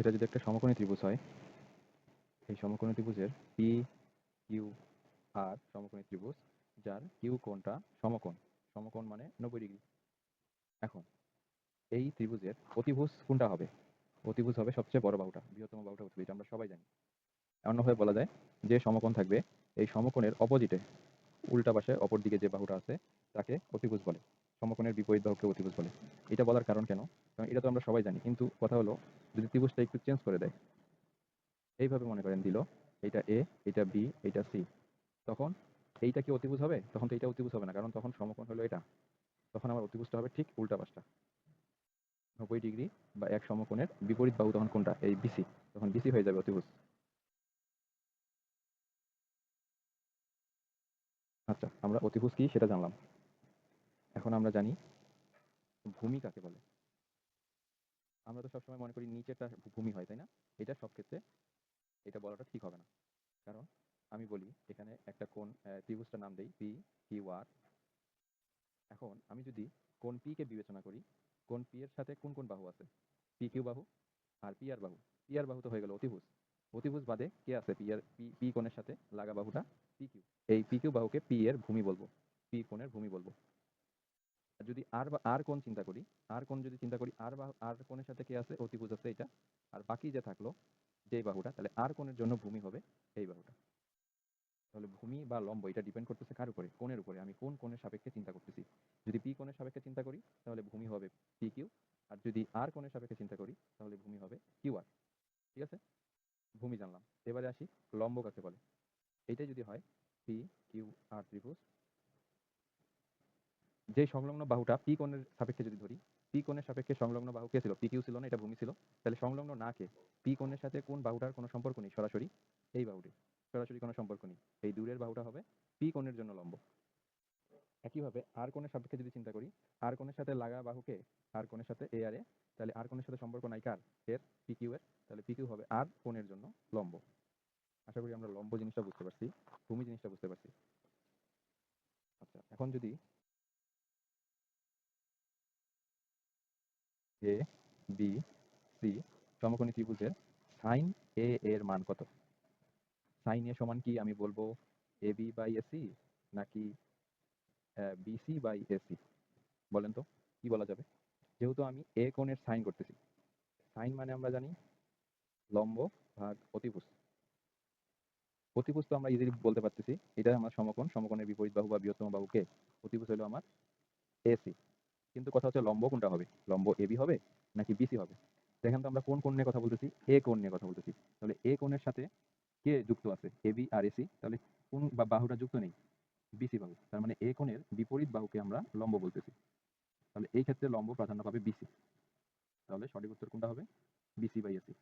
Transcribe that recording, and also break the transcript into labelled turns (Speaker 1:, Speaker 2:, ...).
Speaker 1: এটা যদি একটা সমকোণী ত্রিভুজ হয়, এই সমকোণী ত্রিভুজের পি কিউ আর সমকোণী ত্রিভুজ, যার কিউ কোণটা সমকোণ। সমকোণ মানে নব্বই ডিগ্রি। এখন, এই ত্রিভুজের অতিভুজ কোনটা হবে? অতিভুজ হবে সবচেয়ে বড় বাহুটা, বৃহত্তম বাহুটা অতিভুজ আমরা সবাই জানি। অন্যভাবে বলা যায় যে সমকোণ থাকবে এই সমকোণের অপোজিটে উল্টা পাশে অপর দিকে যে বাহুটা আছে, তাকে অতিভুজ বলে। সমকোণের বিপরীত বাহুকে অতিভুজ বলে। এটা বলার কারণ কেন? কারণ এটা তো আমরা সবাই জানি, কিন্তু কথা হলো যদি ত্রিভুজটা একটু চেঞ্জ করে দেয়। এইভাবে মনে করেন দিল এটা এ এটা বি এটা সি তখন এইটা কি অতিভুজ হবে? তখন তো এটা অতিভুজ হবে না, কারণ তখন সমকোণ হলো এটা। তখন আমার অতিভুজটা হবে ঠিক উল্টা পাশটা। নব্বই ডিগ্রি বা এক সমকোণের বিপরীত বাহু তখন কোনটা? এই বিসি তখন বিসি হয়ে যাবে অতিভুজ। আচ্ছা আমরা অতিভুজ কি সেটা জানলাম। এখন আমরা জানি ভূমি কাকে বলে। আমরা তো সবসময় মনে করি নিচেরটা ভূমি হয়, তাই না? এটা সব ক্ষেত্রে এটা বলাটা ঠিক হবে না। কারণ আমি বলি, এখানে একটা কোন ত্রিভুজটার নাম দেই পি কিউ আর এখন আমি যদি কোন পি কে বিবেচনা করি কোন পি এর সাথে কোন কোন বাহু আছে? পি কিউ বাহু আর পি আর বাহু। পি আর বাহু তো হয়ে গেল অতিভুজ। অতিভুজ বাদে কে আছে? পি আর পি পি কোণের সাথে লাগা বাহুটা পি কিউ এই পি কিউ বাহুকে পি এর ভূমি বলব। পি কোণের ভূমি বলব। যদি আর বা, আর কোণ চিন্তা করি, আর কোণ যদি চিন্তা করি, আর বাহু আর কোণের সাথে কে আছে, অতিভুজ আছে এটা আর বাকি যে থাকল যে বাহুটা, তাহলে আর কোণের জন্য ভূমি হবে এই বাহুটা। তাহলে ভূমি বা লম্ব, এটা ডিপেন্ড করতেছে কার উপরে? কোণের উপরে? আমি কোন কোণের সাপেক্ষে চিন্তা করতেছি? যদি পি কোণের সাপেক্ষে চিন্তা করি, তাহলে ভূমি হবে পি কিউ আর যদি আর কোণের সাপেক্ষে চিন্তা করি, তাহলে ভূমি হবে কিউ আর ঠিক আছে? ভূমি জানলাম। এবারে আসি, লম্ব কাকে বলে? এইটাই যদি হয় পি কিউ আর ত্রিভুজ যে সংলগ্ন বাহুটা পি কোণের সাপেক্ষে যদি ধরি পি কোণের সাপেক্ষে সংলগ্ন বাহু কে ছিল? পি কিউ ছিল না, এটা ভূমি ছিল। তাহলে সংলগ্ন না কে? পি কোণের সাথে কোন বাহুটার কোনো সম্পর্ক নেই? সরাসরি এই বাহুটি সরাসরি কোনো সম্পর্ক নেই। এই দূরের বাহুটা হবে পি কোণের জন্য লম্ব। একইভাবে আর কোণের সাপেক্ষে যদি চিন্তা করি আর কোণের সাথে লাগা বাহুকে আর কোণের সাথে এ আর এ। তাহলে আর কোণের সাথে সম্পর্ক নাই কার? এর পি কিউ এর। তাহলে পি কিউ হবে আর কোণের জন্য লম্ব। আশা করি আমরা লম্ব জিনিসটা বুঝতে পারছি, ভূমি জিনিসটা বুঝতে পারছি। আচ্ছা এখন যদি এ বি সি সমকোণী ত্রিভুজের সাইন এ এর মান কত? সাইন এ সমান কি? আমি বলব এ বি বাই এসি নাকি বিসি বাই এসি বলেন তো, কি বলা যাবে? যেহেতু আমি এ কোণের সাইন করতেছি। সাইন মানে আমরা জানি লম্ব ভাগ অতিভুজ। অতিভুজ তো আমরা ইজিলি বলতে পারতেছি। এটা আমার সমকোণ। সমকোণের বিপরীত বাহু বা বৃহত্তম বাহুকে অতিভুজ হলো আমার এসি হচ্ছে লম্ব কোনটা হবে? লম্ব এবি হবে নাকি বিসি হবে? দেখেন তো আমরা কোন কোণ নিয়ে কথা বলতেছি? এ কোণ নিয়ে কথা বলতেছি। তাহলে এ কোণের সাথে কে যুক্ত আছে? এবি আর এসি তাহলে কোন বা বাহুটা যুক্ত নেই? বিসি বাহু। তার মানে এ কোণের বিপরীত বাহুকে আমরা লম্ব বলতেছি। তাহলে এই ক্ষেত্রে লম্ব প্রাধান্য পাবে বিসি তাহলে সঠিক উত্তর কোনটা হবে? BC by AC